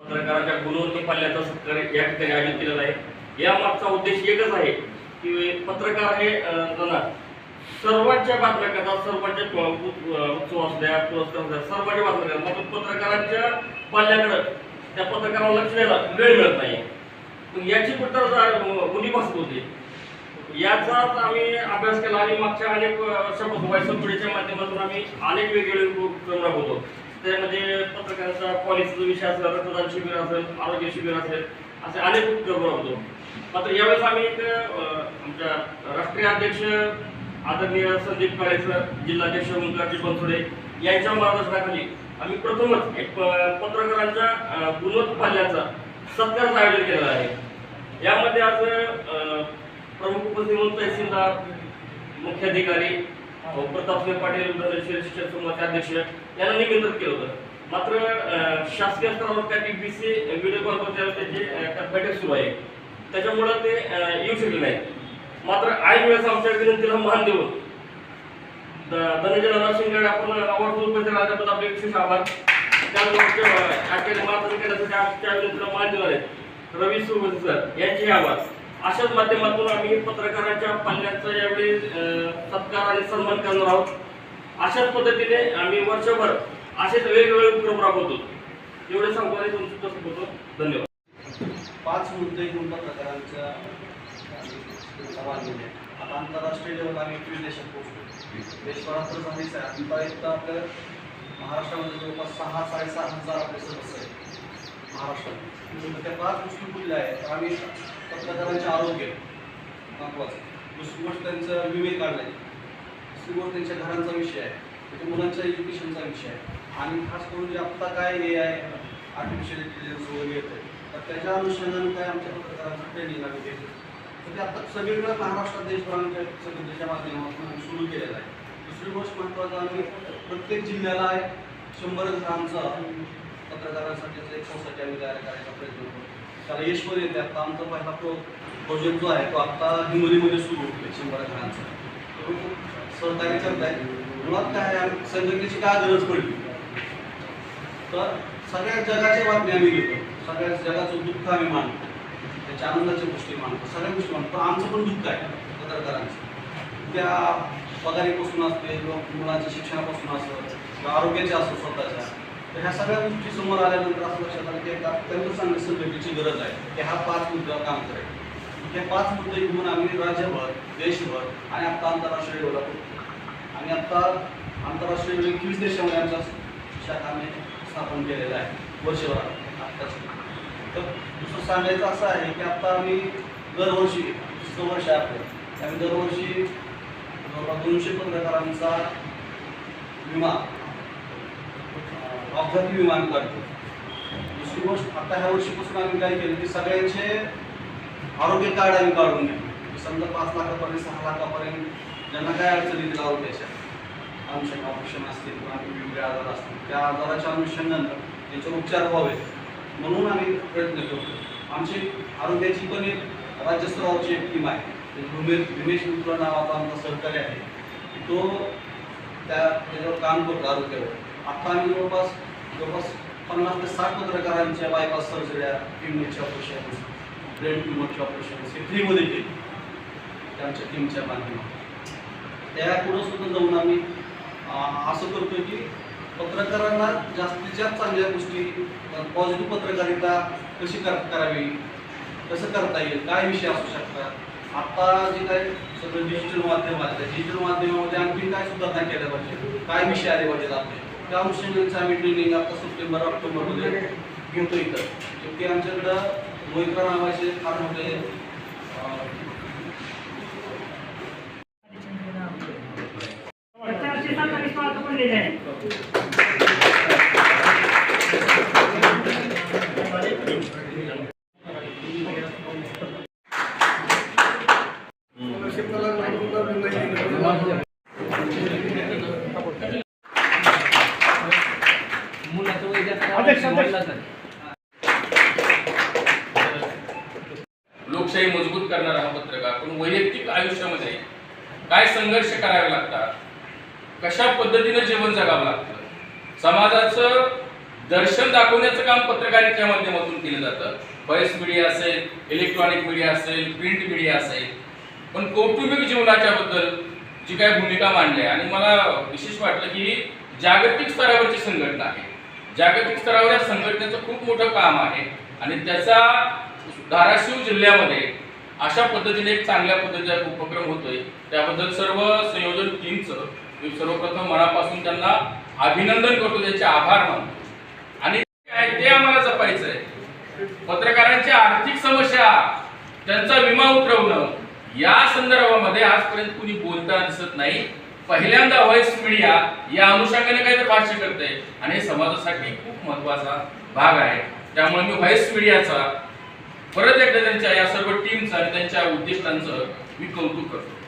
पत्रकाराच्या गुणवत्ता पाल्याचा सत्कार या ठिकाणी आयोजित केलेला आहे. या मागचा उद्देश एकच आहे की पत्रकार हे जण सर्वांच्या बातम्या करतात सर्वांच्या उत्सव असल्या पुरस्कार असल्या द्या सर्वांच्या बातम्या करतात. मात्र पत्रकारांच्या पाल्याकडं त्या पत्रकाराला लक्ष द्यायला वेळ मिळत नाही. पण याची कुठं मुली बसत होती? याचाच आम्ही अभ्यास केला आणि मागच्या अनेक वर्षापासून व्हायसन माध्यमातून आम्ही अनेक वेगवेगळे उपक्रम राबवतो. त्यामध्ये पत्रकारांचा पॉलिसीचा विषय असेल रक्तदान शिबिर असेल आरोग्य शिबिर असेल असे अनेक उपक्रम होतो. मात्र यावेळेस आम्ही एक आमच्या राष्ट्रीय अध्यक्ष आदरणीय संदीप काळे सर जिल्हाध्यक्ष ओंकारजी बनसोडे यांच्या मार्गदर्शनाखाली आम्ही प्रथमच एक पत्रकारांच्या अं, गुणवत्ता पाल्याचा सत्कारचं आयोजन केलेलं आहे. यामध्ये आज प्रमुख उपस्थित म्हणून तहसीलदार मुख्याधिकारी प्रतापसिंह पाटील शिक्षक शिक्षण समूहाचे अध्यक्ष यांना निमंत्रित केलं होतं. मात्र शासकीय स्तरावर काय बीबीसी व्हिडिओ कॉन्फरन्सवर त्याची अ, बैठक सुरू आहे. त्याच्यामुळं ते येऊ शकले नाही मात्र ऐन वेळेस आमच्या विनंतीला मान देऊन धनंजय नाना आपण आवर्जून उपस्थित राहण्याबद्दल आपले विशेष आभार. त्यानंतर आचार्य मार्गदर्शन करण्यासाठी आमच्या विनंतीला मान देणार आहेत. रवी सुरवती सर यांचे आभार. अशाच माध्यमातून आम्ही पत्रकारांच्या पाल्यांचा यावेळी सत्कार आणि सन्मान करणार आहोत. अशाच पद्धतीने आम्ही वर्षभर असेच वेगवेगळे उपक्रम राबवतो. एवढे सांगतो आणि तुमचं कसं होतो धन्यवाद. पाच मुद्दे घेऊन पत्रकारांच्या मांडलेले आहेत. आता आंतरराष्ट्रीय लेवल आम्ही एकवीस देशात पोहोचतो देशभरात तर झालीच आहे आतापर्यंत आपल्या महाराष्ट्रामध्ये जवळपास सहा साडेसहा हजार आपले सदस्य आहेत महाराष्ट्रात त्या पाच गोष्टी कुठल्या आहेत? आम्ही पत्रकारांचे आरोग्य महत्वाचं दुसरी गोष्ट त्यांचं विमे काढणे दुसरी गोष्ट त्यांच्या घरांचा विषय आहे त्याच्या मुलांच्या एज्युकेशनचा विषय आहे. आणि खास करून जे आत्ता काय हे आहे आर्टिफिशियल इंटेलिजन्स वगैरे येतं तर त्याच्या अनुषंगाने काय आमच्या पत्रकारांचं ट्रेनिंग आम्ही घेतो तर ते आता सगळीकडे महाराष्ट्रात देशभरांच्या सगळ्याच्या माध्यमातून आम्ही सुरू केलेलं आहे. दुसरी गोष्ट महत्त्वाचं आम्ही प्रत्येक जिल्ह्याला आहे शंभर घरांचा पत्रकारांसाठी एक सोसायटी आम्ही तयार करायचा प्रयत्न करतो त्याला यश पण येते आता आमचा पहिला तो प्रोजेक्ट जो आहे तो आता हिंगोलीमध्ये सुरू होतोय शंभर घरांचा. तो सहकार्य करत आहे मुळात काय संघटनेची काय गरज पडली? तर सगळ्या जगाच्या बातम्या आम्ही घेतो. सगळ्या जगाचं दुःख आम्ही मानतो. त्याच्या आनंदाच्या गोष्टी मानतो. सगळ्या गोष्टी मांडतो आमचं पण दुःख आहे पत्रकारांचं. त्या पगारीपासून असते किंवा मुलांच्या शिक्षणापासून असतं किंवा आरोग्याच्या असो स्वतःच्या. तर ह्या सगळ्या गोष्टी समोर आल्यानंतर असं लक्षात आलं की एक अत्यंत चांगल्या संघटनेची गरज आहे. की हा पाच मुद्द्यावर काम करेल. हे पाच मुद्दे घेऊन आम्ही राज्यभर देशभर आणि आत्ता आंतरराष्ट्रीय लेवलला आणि आत्ता आंतरराष्ट्रीय एकवीस देशामध्ये आमच्या शाखाने स्थापन केलेलं आहे वर्षभरात आत्ताच. तर दुसरं सांगायचं असं आहे की आत्ता आम्ही दरवर्षी दुसरं वर्ष आहे आपलं आम्ही दरवर्षी जवळपास दोनशे पत्रकारांचा विमा अपघाती विमान काढतो. दुसरी गोष्ट आता ह्या वर्षीपासून आम्ही काय केलं की सगळ्यांचे आरोग्य कार्ड आम्ही काढून घेतले. समजा पाच लाखापर्यंत सहा लाखापर्यंत ज्यांना काय अडचणी येतील त्याच्यात आमच्या ऑपरेशन असतील किंवा वेगवेगळे आजार असतील त्या आजाराच्या अनुषंगानं त्याचे उपचार व्हावे म्हणून आम्ही प्रयत्न करतो. आमची आरोग्याची पण एक राज्यस्तरावरची एक टीम आहे. भूमेश भूमेश मित्र नावाचा आमचा सहकारी आहे. तो त्या त्याच्यावर काम करतो आरोग्यावर. आता आम्ही जवळपास जवळपास पन्नास ते साठ पत्रकारांच्या बायपास सर्जऱ्या ट्युमरचे ऑपरेशन ब्रेन ट्युमरचे ऑपरेशन हे फ्रीमध्ये केले. त्यांच्या टीमच्या माध्यमातून. त्या पुढं सुद्धा जाऊन आम्ही असं करतो की पत्रकारांना जास्तीत जास्त चांगल्या गोष्टी पॉझिटिव्ह पत्रकारिता कशी कर करावी कसं करता येईल काय विषय असू शकतात? आता जे काय सगळं डिजिटल माध्यम आहे डिजिटल माध्यमामध्ये आणखी काय सुधारणा केल्या पाहिजे? काय विषय आले पाहिजेत आपले त्या अनुषंगाचं आम्ही ट्रेनिंग आता सप्टेंबर ऑक्टोबरमध्ये घेतो इथं. ते आमच्याकडं मोहित्रा नावाचे फार मोठे अं, चारशे सत्तावीस मार्क पडलेले आहे अध्यक्ष अध्यक्ष लोकशाही मजबूत करणारा हा पत्रकार पण वैयक्तिक आयुष्यामध्ये काय संघर्ष करावे लागतात? कशा पद्धतीनं जीवन जगावं लागतं? समाजाचं दर्शन दाखवण्याचं काम पत्रकारितेच्या माध्यमातून केलं जातं. व्हॉइस मीडिया असेल इलेक्ट्रॉनिक मीडिया असेल प्रिंट मीडिया असेल. पण कौटुंबिक जीवनाच्या बद्दल जी काही भूमिका मांडली आहे आणि मला विशेष वाटलं की जागतिक स्तरावरची संघटना आहे. जागतिक स्तरावर या संघटनेचं खूप मोठं काम आहे आणि त्याचा धाराशिव जिल्ह्यामध्ये अशा पद्धतीने एक चांगल्या पद्धतीचा उपक्रम होतोय. त्याबद्दल सर्व संयोजन टीमचं मी सर्वप्रथम मनापासून त्यांना अभिनंदन करतो त्यांचे आभार मानतो. आणि काय ते आम्हाला जपायचं आहे. पत्रकारांच्या आर्थिक समस्या त्यांचा विमा उतरवणं या संदर्भामध्ये आजपर्यंत कुणी बोलताना दिसत नाही. पहिल्यांदा व्हॉइस मीडिया या अनुषंगाने काहीतरी भाष्य करते आणि समाजासाठी खूप महत्त्वाचा भाग आहे. त्यामुळे मी व्हॉइस मीडियाचा परत एकदा त्यांच्या या सर्व टीमचं आणि त्यांच्या उद्दिष्टांचं मी कौतुक करतो.